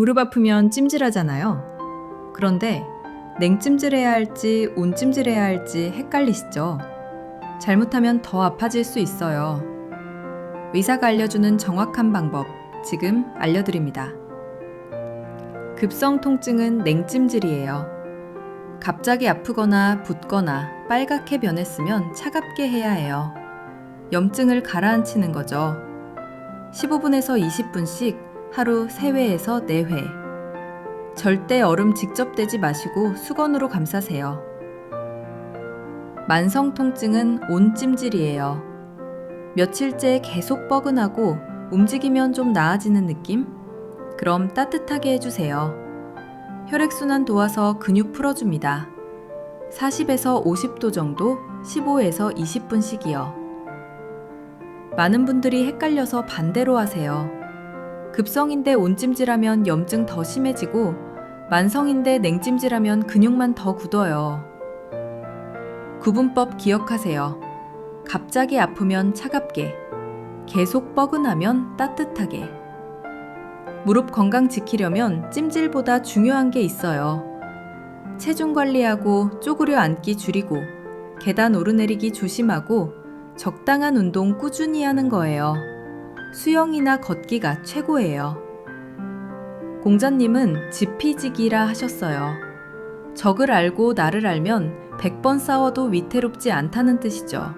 무릎 아프면 찜질하잖아요. 그런데 냉찜질해야 할지 온찜질해야 할지 헷갈리시죠? 잘못하면 더 아파질 수 있어요. 의사가 알려주는 정확한 방법 지금 알려드립니다. 급성 통증은 냉찜질이에요. 갑자기 아프거나 붓거나 빨갛게 변했으면 차갑게 해야 해요. 염증을 가라앉히는 거죠. 15분에서 20분씩 하루 3회에서 4회. 절대 얼음 직접 대지 마시고 수건으로 감싸세요. 만성 통증은 온찜질이에요. 며칠째 계속 뻐근하고 움직이면 좀 나아지는 느낌? 그럼 따뜻하게 해주세요. 혈액순환 도와서 근육 풀어줍니다. 40에서 50도 정도 15에서 20분씩이요. 많은 분들이 헷갈려서 반대로 하세요. 급성인데 온찜질하면 염증 더 심해지고 만성인데 냉찜질하면 근육만 더 굳어요. 구분법 기억하세요. 갑자기 아프면 차갑게, 계속 뻐근하면 따뜻하게. 무릎 건강 지키려면 찜질보다 중요한 게 있어요. 체중 관리하고 쪼그려 앉기 줄이고, 계단 오르내리기 조심하고, 적당한 운동 꾸준히 하는 거예요. 수영이나 걷기가 최고예요. 공자님은 지피지기라 하셨어요. 적을 알고 나를 알면 100번 싸워도 위태롭지 않다는 뜻이죠.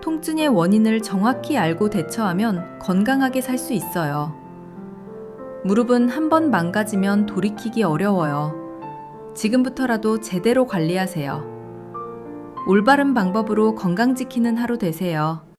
통증의 원인을 정확히 알고 대처하면 건강하게 살 수 있어요. 무릎은 한 번 망가지면 돌이키기 어려워요. 지금부터라도 제대로 관리하세요. 올바른 방법으로 건강 지키는 하루 되세요.